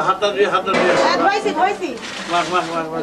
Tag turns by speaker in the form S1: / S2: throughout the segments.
S1: হাতটা দিয়ে হাতটা দিয়ে মার মার মার মার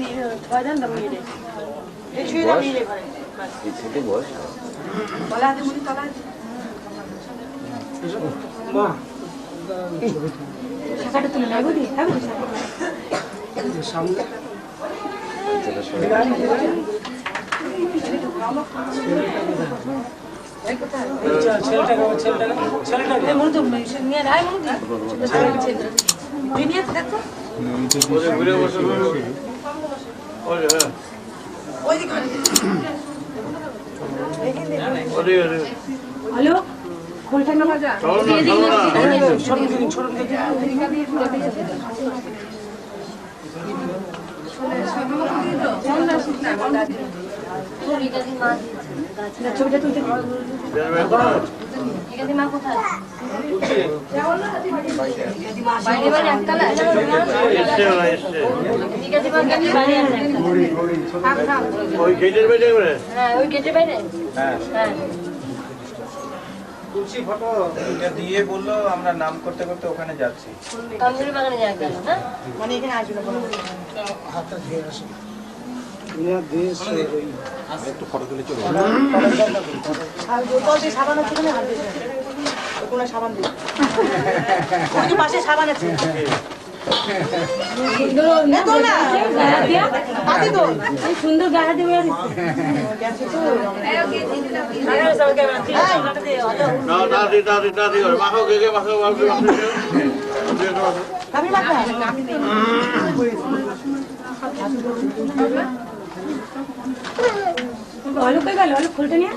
S1: নিয়ে
S2: ধোয়া দেন দাম নিয়ে দেন এই শুয়ে দাম নিয়ে ঘরে কলা হাতে মুড়ি কলা হাতে
S3: মা
S2: শাখাটা তুলে নেবো দি হ্যাঁ
S3: সামনে ছেলেটাকে ছেলেটাকে ছেলেটাকে
S2: মনে তো নিয়ে রায় মনে দিন নিয়ে দেখো
S1: হ্যাঁ
S2: হ্যালো ছবিটা তুলতে
S4: দিয়ে বলল আমরা নাম করতে করতে ওখানে যাচ্ছি
S2: মানে এখানে আসবে
S3: হাতটা ধুয়ে আসে ওই
S2: আর বোতল দিয়ে সাবান আছে কোনো সাবান যে পাশে সাবান আছে।
S5: সুন্দর গাড়া দেবে
S2: আমি মাথা।
S5: ভালো করে গেল? ভালো খুলতে নিয়ে।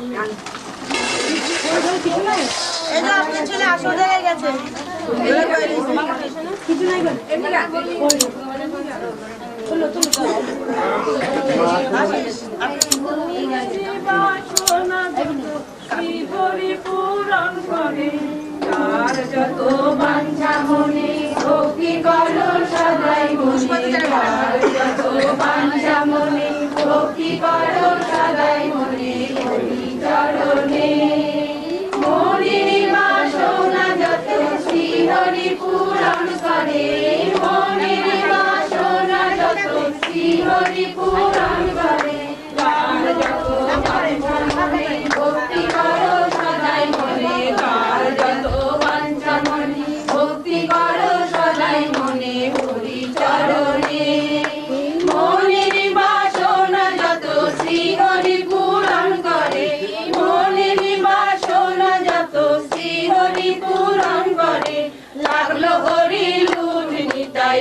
S5: কিছু নাই? কিছু নাই চলো পূরণ করে তার যত বাঞ্ছা মনে ভক্তি করো সদাই মনে করো সদাই মনে হরি চরণে মনির বাসনা যত শ্রী পূরণ করে মনির বাসনা যত শ্রী পূরণ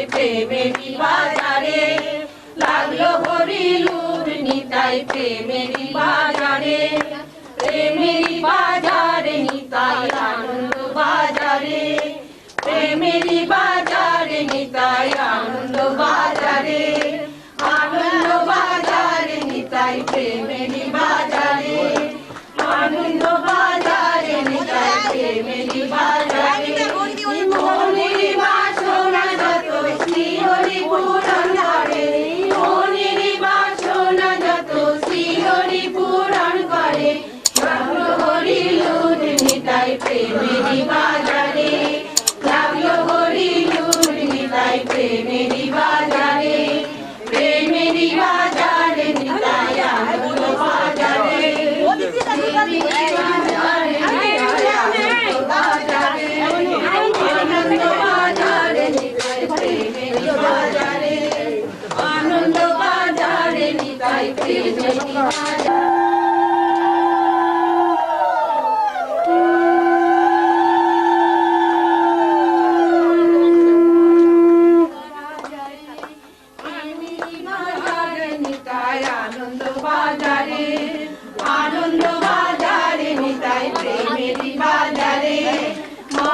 S5: প্রেমেরই বাজারে লাগল Hari লুর Nitai প্রেমেরই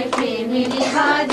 S5: life in me, the